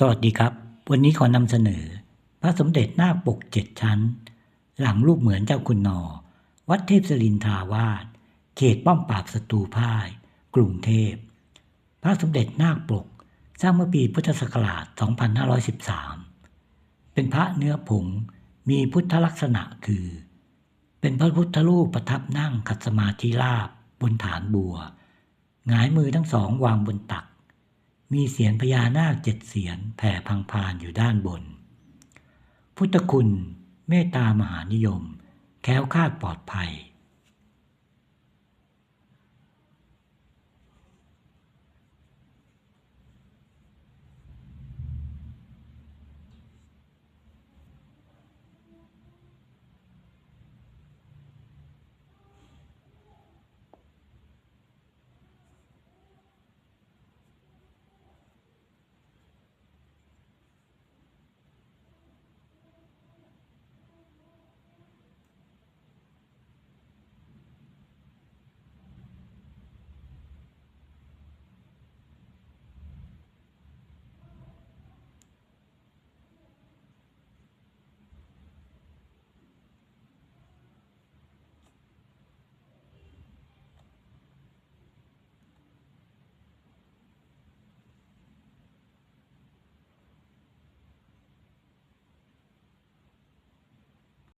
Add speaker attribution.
Speaker 1: สวัสดีครับ วันนี้ขอนำเสนอ พระสมเด็จนาคปกเจ็ดชั้น หลังรูปเหมือนเจ้าคุณนอ วัดเทพศรินทาวาสเขตป้อมปราบศัตรูพ่าย กรุงเทพ พระสมเด็จนาคปก สร้างเมื่อปีพุทธศักราช 2513 เป็นพระเนื้อผงมีพุทธลักษณะคือ เป็นพระพุทธรูปประทับนั่งขัดสมาธิราบบนฐานบัว หงายมือทั้งสองวางบนตัก มีเสียนพญานาคเจ็ดเสียนแผ่พังพานอยู่ด้านบน พุทธคุณเมตตามหานิยม แคล้วคลาดปลอดภัย